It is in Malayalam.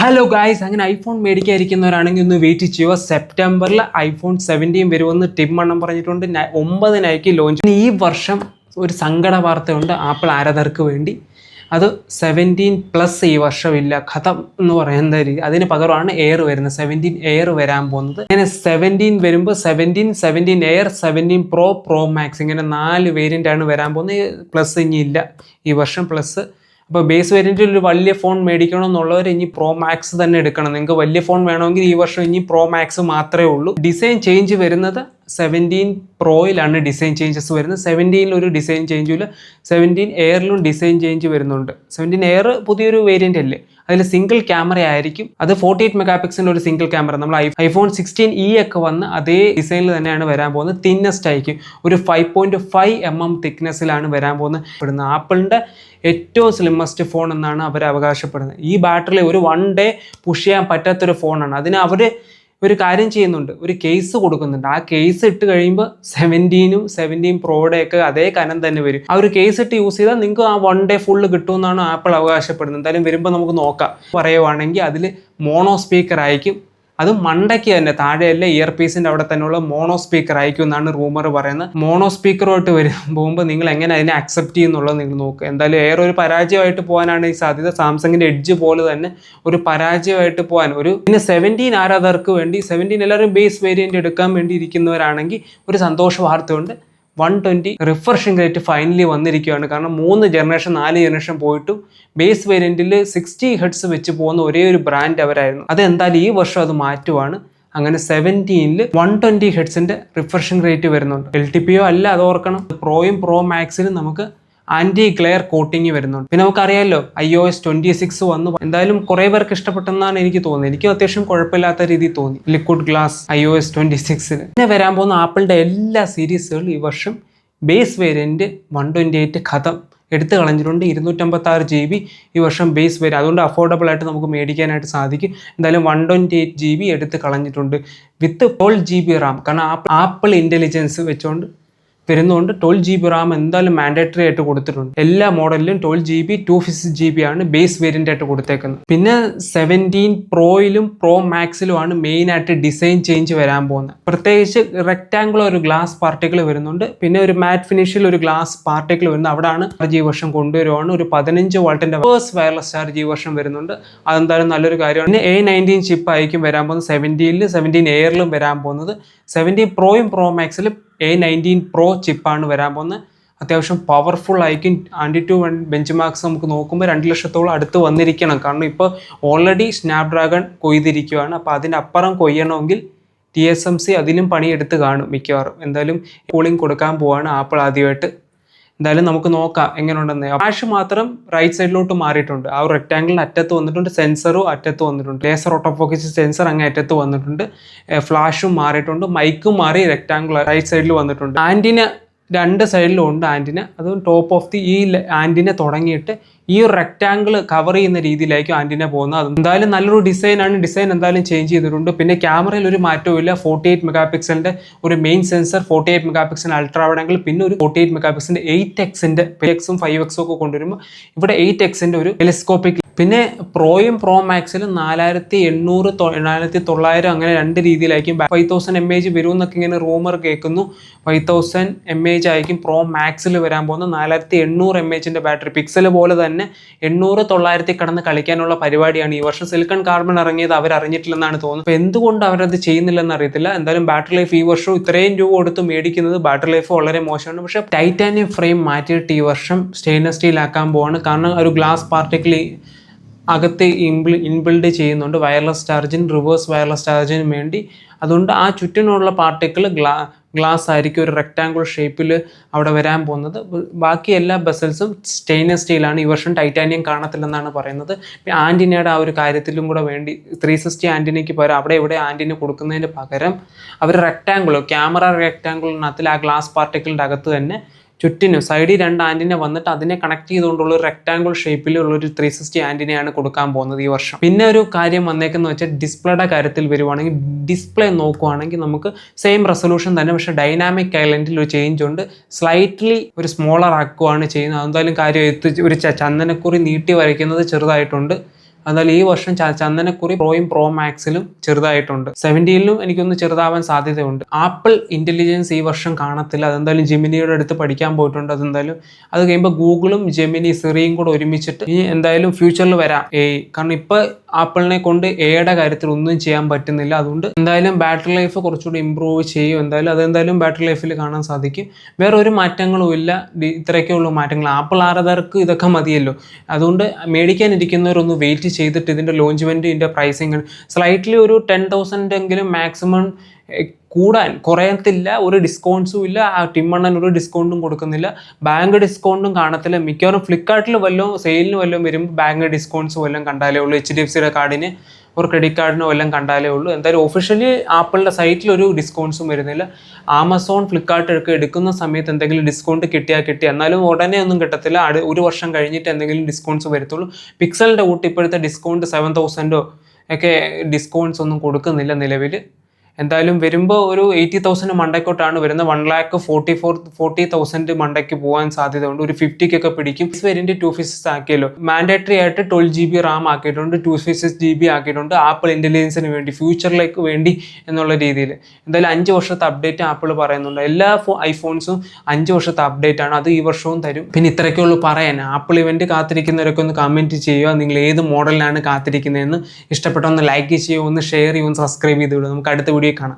ഹലോ ഗായ്സ് അങ്ങനെ ഐഫോൺ മേടിക്കാതിരിക്കുന്നവരാണെങ്കിൽ ഒന്ന് വെയിറ്റ് ചെയ്യുക. സെപ്റ്റംബറിൽ ഐഫോൺ സെവന്റീൻ വരുമെന്ന് ടിം മണ്ണം പറഞ്ഞിട്ടുണ്ട്. ഒമ്പതിനായിരിക്കും ലോഞ്ച് ഈ വർഷം ഒരു സങ്കട വാർത്തയുണ്ട്. ആപ്പിൾ ആരാധകർക്ക് വേണ്ടി. അത് സെവന്റീൻ പ്ലസ് ഈ വർഷമില്ല കഥം എന്ന് പറയുന്ന രീതി? അതിന് പകരമാണ് എയർ വരുന്നത്. സെവന്റീൻ എയർ വരാൻ പോകുന്നത്. അങ്ങനെ സെവന്റീൻ വരുമ്പോൾ seventeen seventeen air seventeen pro pro max ഇങ്ങനെ നാല് വേരിയന്റാണ് വരാൻ പോകുന്നത്. പ്ലസ് ഇനി ഇല്ല. ഈ വർഷം പ്ലസ് അപ്പോൾ ബേസ് വേരിയന്റിൽ ഒരു വലിയ ഫോൺ മേടിക്കണം എന്നുള്ളവർ ഇനി പ്രോ മാക്സ് തന്നെ എടുക്കണം. നിങ്ങൾക്ക് വലിയ ഫോൺ വേണമെങ്കിൽ ഈ വർഷം ഇനി പ്രോ മാക്സ് മാത്രമേ ഉള്ളൂ. ഡിസൈൻ ചേഞ്ച് വരുന്നത് സെവന്റീൻ പ്രോയിലാണ് ഡിസൈൻ ചേഞ്ചസ് വരുന്നത്. സെവന്റീനിൽ ഒരു ഡിസൈൻ ചേഞ്ചും സെവന്റീൻ എയറിലും ഡിസൈൻ ചേഞ്ച് വരുന്നുണ്ട്. സെവന്റീൻ എയർ പുതിയൊരു വേരിയന്റ് അല്ലേ? അതിൽ സിംഗിൾ ക്യാമറ ആയിരിക്കും. അത് ഫോർട്ടി എയ്റ്റ് മെഗാ പിക്സലിന്റെ ഒരു സിംഗിൾ ക്യാമറ നമ്മൾ ഐ ഐഫോൺ സിക്സ്റ്റീൻ ഇ ഒക്കെ വന്ന് അതേ ഡിസൈനിൽ തന്നെയാണ് വരാൻ പോകുന്നത്. തിന്നസ്റ്റ് ആയിരിക്കും. ഒരു five point five M M തിക്നെസ്സിലാണ് വരാൻ പോകുന്നത്. ഇവിടുന്ന് ആപ്പിളിന്റെ ഏറ്റവും സ്ലിമ്മസ്റ്റ് ഫോൺ എന്നാണ് അവർ അവകാശപ്പെടുന്നത്. ഈ ബാറ്ററി ഒരു വൺ ഡേ പുഷ് ചെയ്യാൻ പറ്റാത്തൊരു ഫോണാണ് അതിന് അവർ ഒരു കാര്യം ചെയ്യുന്നുണ്ട്. ഒരു കേസ് കൊടുക്കുന്നുണ്ട്. ആ കേസ് ഇട്ട് കഴിയുമ്പോൾ സെവന്റീനും സെവന്റീൻ പ്രോയുടെയൊക്കെ അതേ കനം തന്നെ വരും. ആ ഒരു കേസ് ഇട്ട് യൂസ് ചെയ്താൽ നിങ്ങൾക്ക് ആ വൺ ഡേ ഫുള്ള് കിട്ടുമെന്നാണ് ആപ്പിൾ അവകാശപ്പെടുന്നത്. എന്തായാലും വരുമ്പോൾ നമുക്ക് നോക്കാം. പറയുവാണെങ്കിൽ അതിൽ മോണോ സ്പീക്കർ ആയിരിക്കും. അത് മണ്ടയ്ക്ക് തന്നെ താഴെയല്ല ഇയർ പീസിന്റെ അവിടെ തന്നെയുള്ള മോണോ സ്പീക്കർ ആയിരിക്കും എന്നാണ് റൂമർ പറയുന്നത്. മോണോ സ്പീക്കറുമായിട്ട് വരും പോകുമ്പോൾ നിങ്ങൾ എങ്ങനെ അതിനെ അക്സെപ്റ്റ് ചെയ്യുന്നുള്ളത് നിങ്ങൾ നോക്കുക എന്തായാലും ഏറെ ഒരു പരാജയമായിട്ട് പോകാനാണ് ഈ സാധ്യത. സാംസങ്ങിന്റെ എഡ്ജ് പോലെ തന്നെ ഒരു പരാജയമായിട്ട് പോകാൻ ഒരു പിന്നെ സെവന്റീൻ ആരാധകർക്ക് വേണ്ടി സെവന്റീൻ എല്ലാവരും ബേസ് വേരിയന്റ് എടുക്കാൻ വേണ്ടി ഇരിക്കുന്നവരാണെങ്കിൽ ഒരു സന്തോഷ വാർത്തയുണ്ട്. One twenty refreshing rate finally വന്നിരിക്കുകയാണ്. കാരണം മൂന്ന് ജനറേഷൻ നാല് ജനറേഷൻ പോയിട്ടും ബേസ് വേരിയന്റിൽ സിക്സ്റ്റി ഹെഡ്സ് വെച്ച് പോകുന്ന ഒരേ ഒരു ബ്രാൻഡ് അവരായിരുന്നു. അതെന്തായാലും ഈ വർഷം അത് മാറ്റുവാണ്. അങ്ങനെ സെവന്റീനിൽ വൺ ട്വന്റി ഹെഡ്സിന്റെ റിഫ്രഷിംഗ് റേറ്റ് വരുന്നുണ്ട്. എൽ ടി പിയോ അല്ല അത് ഓർക്കണം. പ്രോയും പ്രോ മാക്സിലും നമുക്ക് ആന്റി ഗ്ലെയർ കോട്ടിങ് വരുന്നുണ്ട്. പിന്നെ നമുക്കറിയാമല്ലോ I O S twenty six വന്നു. എന്തായാലും കുറേ പേർക്ക് ഇഷ്ടപ്പെട്ടെന്നാണ് എനിക്ക് തോന്നുന്നത്. എനിക്ക് അത്യാവശ്യം കുഴപ്പമില്ലാത്ത രീതിയിൽ തോന്നി. Liquid glass I O S twenty സിക്സിന് പിന്നെ വരാൻ പോകുന്ന ആപ്പിളിന്റെ എല്ലാ സീരീസുകളും ഈ വർഷം base variant one twenty eight കഥം എടുത്തു കളഞ്ഞിട്ടുണ്ട്. ഇരുന്നൂറ്റമ്പത്താറ് ജി ബി ഈ വർഷം ബേസ് വരും അതുകൊണ്ട് അഫോർഡബിൾ ആയിട്ട് നമുക്ക് മേടിക്കാനായിട്ട് സാധിക്കും. എന്തായാലും one twenty eight G B എടുത്ത് കളഞ്ഞിട്ടുണ്ട്. With fall G B RAM കാരണം ആപ്പിൾ ഇന്റലിജൻസ് വെച്ചുകൊണ്ട് വരുന്നതുകൊണ്ട് ട്വൽവ് ജി ബി റാം എന്തായാലും മാൻഡേറ്ററി ആയിട്ട് കൊടുത്തിട്ടുണ്ട്. എല്ലാ മോഡലിലും twelve G B two fifty G B ആണ് ബേസ് വേരിയന്റ് ആയിട്ട് കൊടുത്തേക്കുന്നത്. പിന്നെ സെവന്റീൻ പ്രോയിലും പ്രോ മെയിൻ ആയിട്ട് ഡിസൈൻ ചേഞ്ച് വരാൻ പോകുന്നത്. പ്രത്യേകിച്ച് റെക്റ്റാങ്കുലർ ഒരു ഗ്ലാസ് പാർട്ടിക്കിൾ വരുന്നുണ്ട്. പിന്നെ ഒരു മാറ്റ് ഫിനിഷിൽ ഒരു ഗ്ലാസ് പാർട്ടിക്കിൾ വരുന്നത് അവിടെയാണ് ചാർജ് ഈ വർഷം കൊണ്ടുവരുവാണ്. ഒരു പതിനഞ്ച് വോൾട്ടിന്റെ ഫേസ് വയർലെസ് ചാർജ് ഈ വർഷം വരുന്നുണ്ട്. അതെന്തായാലും നല്ലൊരു കാര്യമാണ്. പിന്നെ എ നയന്റീൻ ചിപ്പ് ആയിരിക്കും വരാൻ പോകുന്നത്. സെവന്റീനിലും സെവന്റീൻ എയറിലും വരാൻ പോകുന്നത്. സെവന്റീൻ പ്രോയും പ്രോ മാക്സിലും എ നയന്റീൻ പ്രോ ചിപ്പാണ് വരാൻ പോകുന്നത്. അത്യാവശ്യം പവർഫുൾ ആയിരിക്കും. ആന്റി ടു ബെഞ്ച് മാർക്സ് നമുക്ക് നോക്കുമ്പോൾ രണ്ട് ലക്ഷത്തോളം അടുത്ത് വന്നിരിക്കണം. കാരണം ഇപ്പോൾ ഓൾറെഡി സ്നാപ്ഡ്രാഗൺ കൊയ്തിരിക്കുകയാണ് അപ്പോൾ അതിന്റെ അപ്പുറം കൊയ്യണമെങ്കിൽ ടി എസ് എം സി അതിലും പണിയെടുത്ത് കാണും മിക്കവാറും. എന്തായാലും കൂളിംഗ് കൊടുക്കാൻ പോവാണ് ആപ്പിൾ ആദ്യമായിട്ട്. എന്തായാലും നമുക്ക് നോക്കാം എങ്ങനെയുണ്ടെന്ന്. ഫ്ലാഷ് മാത്രം റൈറ്റ് സൈഡിലോട്ട് മാറിയിട്ടുണ്ട്. ആ ഒരു റെക്ടാങ്കിളിന് അറ്റത്ത് വന്നിട്ടുണ്ട് സെൻസറും അറ്റത്ത് വന്നിട്ടുണ്ട്. ലേസർ ഓട്ടോഫോക്കസ് സെൻസർ അങ്ങ് അറ്റത്ത് വന്നിട്ടുണ്ട്. ഫ്ലാഷും മാറിയിട്ടുണ്ട്. മൈക്കും മാറി റെക്ടാങ്കിൾ റൈറ്റ് സൈഡിൽ വന്നിട്ടുണ്ട്. ആന്റിന രണ്ട് സൈഡിലും ഉണ്ട് ആന്റിന അതും ടോപ്പ് ഓഫ് ദി ഈ ആന്റിന തുടങ്ങിയിട്ട് ഈ ഒരു റെക്ടാങ്കിൾ കവർ ചെയ്യുന്ന രീതിയിലായിരിക്കും ആന്റിന പോകുന്നത്. എന്തായാലും നല്ലൊരു ഡിസൈനാണ് ഡിസൈൻ എന്തായാലും ചേഞ്ച് ചെയ്തിട്ടുണ്ട്. പിന്നെ ക്യാമറയിൽ ഒരു മാറ്റവും ഇല്ല. ഫോർട്ടി എയ്റ്റ് മെഗാ പിക്സലിന്റെ ഒരു main sensor forty eight mega pixel ultra വൈഡെങ്കിൽ പിന്നെ ഒരു ഫോർട്ടി എയ്റ്റ് മെഗാ പിക്സലിന്റെ എയ്റ്റ് എക്സിന്റെ എക്സും ഫൈവ് എക്സും ഒക്കെ കൊണ്ടുവരുമ്പോൾ ഇവിടെ എയ്റ്റ് എക്സിന്റെ ഒരു ടെലിസ്കോപ്പിക് പിന്നെ പ്രോയും പ്രോ മാക്സിലും നാലായിരത്തി എണ്ണൂറ് നാലായിരത്തി തൊള്ളായിരം അങ്ങനെ രണ്ട് രീതിയിലായിരിക്കും. ഫൈവ് തൗസൻഡ് എം എച്ച് വരും എന്നൊക്കെ ഇങ്ങനെ റൂമർ കേൾക്കുന്നു. ഫൈവ് തൗസൻഡ് എം എച്ച് ആയിരിക്കും പ്രോ മാക്സിൽ വരാൻ പോകുന്നത്. നാലായിരത്തി എണ്ണൂറ് എം എച്ചിന്റെ ബാറ്ററി പിക്സൽ പോലെ തന്നെ എണ്ണൂറ് തൊള്ളായിരത്തി കടന്ന് കളിക്കാനുള്ള പരിപാടിയാണ് ഈ വർഷം. സിലിക്കൺ കാർബൺ ഇറങ്ങിയത് അറിഞ്ഞിട്ടില്ലെന്നാണ് തോന്നുന്നത്. അപ്പോൾ എന്തുകൊണ്ട് അവരത് ചെയ്യുന്നില്ലെന്ന് അറിയത്തില്ല. എന്തായാലും ബാറ്ററി ലൈഫ് ഈ വർഷം ഇത്രയും രൂപ കൊടുത്ത് മേടിക്കുന്നത് ബാറ്ററി ലൈഫ് വളരെ മോശമാണ്. പക്ഷേ ടൈറ്റാനിയം ഫ്രെയിം മാറ്റിയിട്ട് ഈ വർഷം സ്റ്റെയിൻലെസ് സ്റ്റീൽ ആക്കാൻ പോവാണ്. കാരണം ഒരു ഗ്ലാസ് പാർട്ടിക്കിൾ അകത്ത് ഇൻബിൾ ഇൻബിൽഡ് ചെയ്യുന്നുണ്ട്. വയർലെസ് ചാർജിന് റിവേഴ്സ് വയർലെസ് ചാർജിന് വേണ്ടി. അതുകൊണ്ട് ആ ചുറ്റിനുള്ള പാർട്ടിക്കിൾ ഗ്ലാ ഗ്ലാസ് ആയിരിക്കും ഒരു റെക്റ്റാങ്കുലർ ഷേപ്പിൽ അവിടെ വരാൻ പോകുന്നത്. ബാക്കി എല്ലാ ബസൽസും സ്റ്റെയിൻലെസ് സ്റ്റീലാണ് ഈ വർഷം ടൈറ്റാനിയം കാണത്തില്ലെന്നാണ് പറയുന്നത്. ആന്റിനയുടെ ആ ഒരു കാര്യത്തിലും കൂടെ വേണ്ടി ത്രീ സിക്സ്റ്റി ആന്റിനയ്ക്ക് പകരം അവിടെ ഇവിടെ ആന്റിന കൊടുക്കുന്നതിന് പകരം അവർ റെക്റ്റാങ്കുലർ ക്യാമറ റെക്റ്റാങ്കുലറിനകത്തിൽ ആ ഗ്ലാസ് പാർട്ടിക്കിളിന്റെ അകത്ത് തന്നെ ചുറ്റിനും സൈഡിൽ രണ്ട് ആന്റിന വന്നിട്ട് അതിനെ കണക്ട് ചെയ്തുകൊണ്ടുള്ള ഒരു റെക്ടാങ്കിൾ ഷേപ്പിലുള്ള ഒരു ത്രീ സിക്സ്റ്റി ആന്റിനയാണ് കൊടുക്കാൻ പോകുന്നത് ഈ വർഷം. പിന്നെ ഒരു കാര്യം വന്നേക്കെന്ന് വെച്ചാൽ ഡിസ്പ്ലേയുടെ കാര്യത്തിൽ വരുവാണെങ്കിൽ ഡിസ്പ്ലേ നോക്കുവാണെങ്കിൽ നമുക്ക് സെയിം റെസൊല്യൂഷൻ തന്നെ പക്ഷേ ഡൈനാമിക് ഐലൻഡിൽ ഒരു ചേഞ്ച് ഉണ്ട്. സ്ലൈറ്റ്ലി ഒരു സ്മോളർ ആക്കുവാണ് ചെയ്യുന്നത്. എന്തായാലും കാര്യം എത്തി ഒരു ചന്ദനക്കുറി നീട്ടി വരയ്ക്കുന്നത് ചെറുതായിട്ടുണ്ട്. എന്നാൽ ഈ വർഷം ചന്ദനക്കുറി പ്രോയും പ്രോ മാക്സിലും ചെറുതായിട്ടുണ്ട്. സെവന്റീനിലും എനിക്കൊന്ന് ചെറുതാവാൻ സാധ്യതയുണ്ട്. ആപ്പിൾ ഇന്റലിജൻസ് ഈ വർഷം കാണത്തില്ല. അതെന്തായാലും ജെമിനിയുടെ അടുത്ത് പഠിക്കാൻ പോയിട്ടുണ്ട് അതെന്തായാലും. അത് കഴിയുമ്പോൾ ഗൂഗിളും ജെമിനി സിറിയും കൂടെ ഒരുമിച്ചിട്ട് ഇനി എന്തായാലും ഫ്യൂച്ചറിൽ വരാം. ഏ കാരണം ഇപ്പൊ ആപ്പിളിനെ കൊണ്ട് എയുടെ കാര്യത്തിൽ ഒന്നും ചെയ്യാൻ പറ്റുന്നില്ല. അതുകൊണ്ട് എന്തായാലും ബാറ്ററി ലൈഫ് കുറച്ചുകൂടി ഇമ്പ്രൂവ് ചെയ്യും. എന്തായാലും അതെന്തായാലും ബാറ്ററി ലൈഫിൽ കാണാൻ സാധിക്കും. വേറെ ഒരു മാറ്റങ്ങളും ഇല്ല. ഇത്രയൊക്കെ ഉള്ളൂ മാറ്റങ്ങൾ. ആപ്പിൾ ആരാധകർക്ക് ഇതൊക്കെ മതിയല്ലോ. അതുകൊണ്ട് മേടിക്കാനിരിക്കുന്നവരൊന്ന് വെയിറ്റ് ചെയ്തിട്ട് ഇതിന്റെ ലോഞ്ച്മെന്റ് ഇതിന്റെ പ്രൈസിങ് സ്ലൈറ്റ്ലി ഒരു ടെൻ തൗസൻഡ് എങ്കിലും മാക്സിമം കൂടാൻ കുറയത്തില്ല ഒരു ഡിസ്കൗണ്ട്സും ഇല്ല ആ ടിമ്മണ്ണൻ ഒരു ഡിസ്കൗണ്ടും കൊടുക്കുന്നില്ല. ബാങ്ക് ഡിസ്കൗണ്ടും കാണത്തില്ല. മിക്കവാറും ഫ്ലിപ്കാർട്ടിൽ വല്ലതും സെയിലിന് വല്ലതും വരുമ്പോൾ ബാങ്ക് ഡിസ്കൗണ്ട്സ് വല്ലതും കണ്ടാലേ ഉള്ളൂ. എച്ച് ഡി എഫ് സിയുടെ കാർഡിന് ഒരു ക്രെഡിറ്റ് കാർഡിനോ എല്ലാം കണ്ടാലേ ഉള്ളൂ. എന്തായാലും ഒഫീഷ്യലി ആപ്പിളിന്റെ സൈറ്റിൽ ഒരു ഡിസ്കൗണ്ട്സും വരുന്നില്ല. ആമസോൺ ഫ്ലിപ്കാർട്ട് ഒക്കെ എടുക്കുന്ന സമയത്ത് എന്തെങ്കിലും ഡിസ്കൗണ്ട് കിട്ടിയാൽ കിട്ടി. എന്നാലും ഉടനെ ഒന്നും കിട്ടത്തില്ല. അടു ഒരു വർഷം കഴിഞ്ഞിട്ട് എന്തെങ്കിലും ഡിസ്കൗണ്ട്സ് വരത്തുള്ളൂ. പിക്സലിന്റെ കൂട്ട് ഇപ്പോഴത്തെ ഡിസ്കൗണ്ട് സെവൻ തൗസൻഡോ ഒക്കെ ഡിസ്കൗണ്ട്സ് ഒന്നും കൊടുക്കുന്നില്ല നിലവിൽ എന്തായാലും വരുമ്പോൾ ഒരു എയ്റ്റി തൗസൻഡ് മണ്ടയ്ക്കോട്ടാണ് വരുന്നത്. One lakh forty four forty thousand മണ്ടയ്ക്ക് പോകാൻ സാധ്യതയുണ്ട്. ഒരു ഫിഫ്റ്റിക്കൊക്കെ പിടിക്കും. വരിന്റെ ടു ഫിസിക്സ് ആക്കിയല്ലോ. മാൻഡേറ്ററി ആയിട്ട് ട്വൽവ് ജി ബി റാം ആക്കിയിട്ടുണ്ട്. Two fifty six G B ആക്കിയിട്ടുണ്ട്. ആപ്പിൾ ഇന്റലിജൻസിന് വേണ്ടി ഫ്യൂച്ചറിലേക്ക് വേണ്ടി എന്നുള്ള രീതിയിൽ എന്തായാലും അഞ്ച് വർഷത്തെ അപ്ഡേറ്റ് ആപ്പിൾ പറയുന്നുണ്ട്. എല്ലാ ഫോ ഐഫോൺസും അഞ്ച് വർഷത്തെ അപ്ഡേറ്റ് ആണ്. അത് ഈ വർഷവും തരും. പിന്നെ ഇത്രയൊക്കെ ഉള്ളൂ പറയാൻ. ആപ്പിൾ ഇവന്റ് കാത്തിരിക്കുന്നവരൊക്കെ ഒന്ന് കമന്റ് ചെയ്യുക. നിങ്ങൾ ഏത് മോഡലിലാണ് കാത്തിരിക്കുന്നതെന്ന് ഇഷ്ടപ്പെട്ട ഒന്ന് ലൈക്ക് ചെയ്യുക. ഒന്ന് ഷെയർ ചെയ്യുക. ഒന്ന് സബ്സ്ക്രൈബ് ചെയ്ത് വിടുക. നമുക്ക് അടുത്ത വീഡിയോ കാണാം.